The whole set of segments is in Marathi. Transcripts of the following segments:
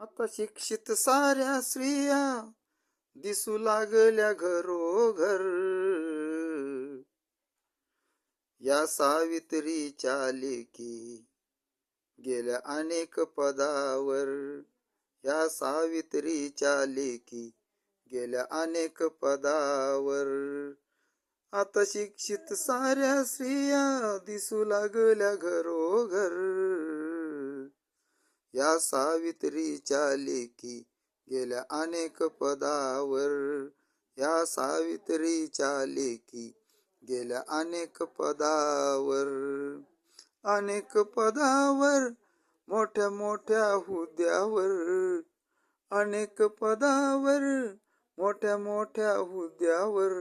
आता शिक्षित साऱ्या स्त्रिया दिसू लागल्या घरोघर. या सावित्रीच्या लेकी गेल्या अनेक पदावर. या सावित्रीच्या लेकी गेल्या अनेक पदावर. आता शिक्षित साऱ्या स्त्रिया दिसू लागल्या घरोघर. या सावित्रीच्या लेखी गेल्या अनेक पदावर. या सावित्रीच्या लेखी गेल्या अनेक पदावर. अनेक पदावर मोठ्या मोठ्या हुद्यावर अनेक पदावर मोठ्या मोठ्या हुद्यावर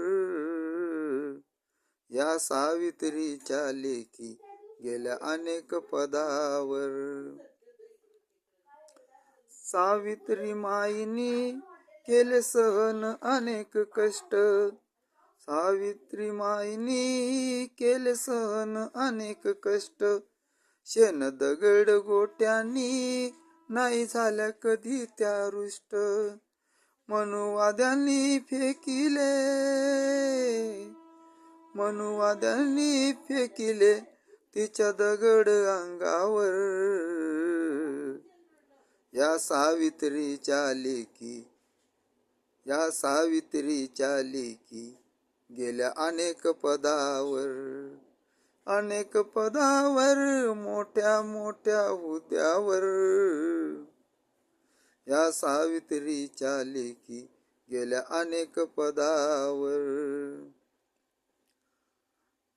या सावित्रीच्या लेखी गेल्या अनेक पदावर. सावित्री माईनी केले सहन अनेक कष्ट. सावित्री माईनी केले सहन अनेक कष्ट. शेण दगड गोट्यांनी नाही झाल्या कधी त्या रुष्ट मनुवाद्यांनी फेकिले मनुवाद्यांनी फेकिले तिच्या दगड अंगावर. या सावित्रीच्या लेकी या सावित्रीच्या लेकी गेल्या अनेक पदावर अनेक पदावर मोठ्या मोठ्या हुद्यावर या सावित्रीच्या लेकी गेल्या अनेक पदावर.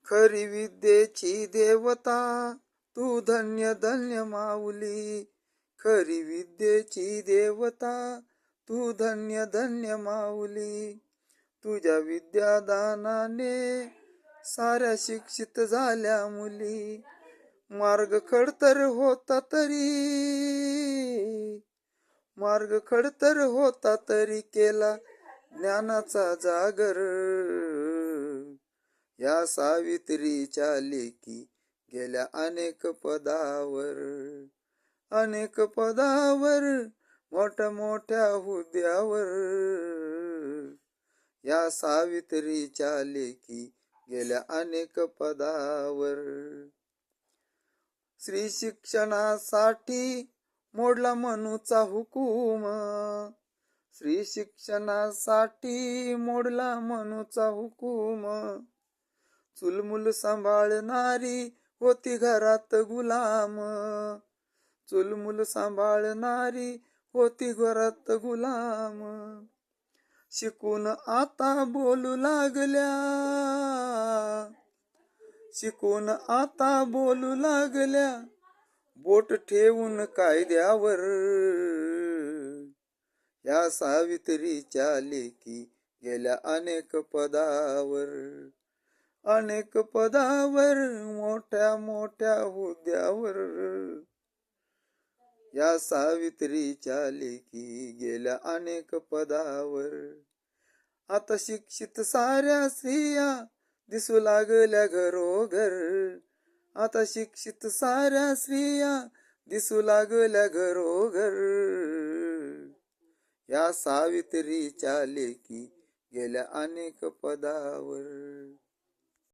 खरी विद्येची देवता तू धन्य धन्य माऊली खरी विद्येची देवता तू धन्य धन्य माऊली. तुझ्या विद्यादानाने साऱ्या शिक्षित झाल्या मुली. मार्ग खडतर होता तरी मार्ग खडतर होता तरी केला ज्ञानाचा जागर. या सावित्रीच्या लेखी गेल्या अनेक पदावर अनेक पदावर मोठ्या मोठ्या हुद्यावर या सावित्रीच्या लेखी गेल्या अनेक पदावर. श्री शिक्षणासाठी मोडला मनूचा हुकूम. श्री शिक्षणासाठी मोडला मनूचा हुकूम. चुलमुल सांभाळणारी होती घरात गुलाम. चुलमुल सांभाळणारी होती घरात गुलाम. शिकून आता बोलू लागल्या. शिकून आता बोलू लागल्या. बोट ठेवून कायद्यावर. या सावित्रीच्या लेकी गेल्या अनेक पदावर. अनेक पदावर मोठ्या मोठ्या हुद्यावर या सावित्रीच्या लेकी गेल्या अनेक पदावर. आता शिक्षित साऱ्या स्त्रिया दिसू लागल्या घरोघर. आता शिक्षित साऱ्या स्त्रिया दिसू लागल्या घरोघर. या सावित्रीच्या लेखी गेल्या अनेक पदावर.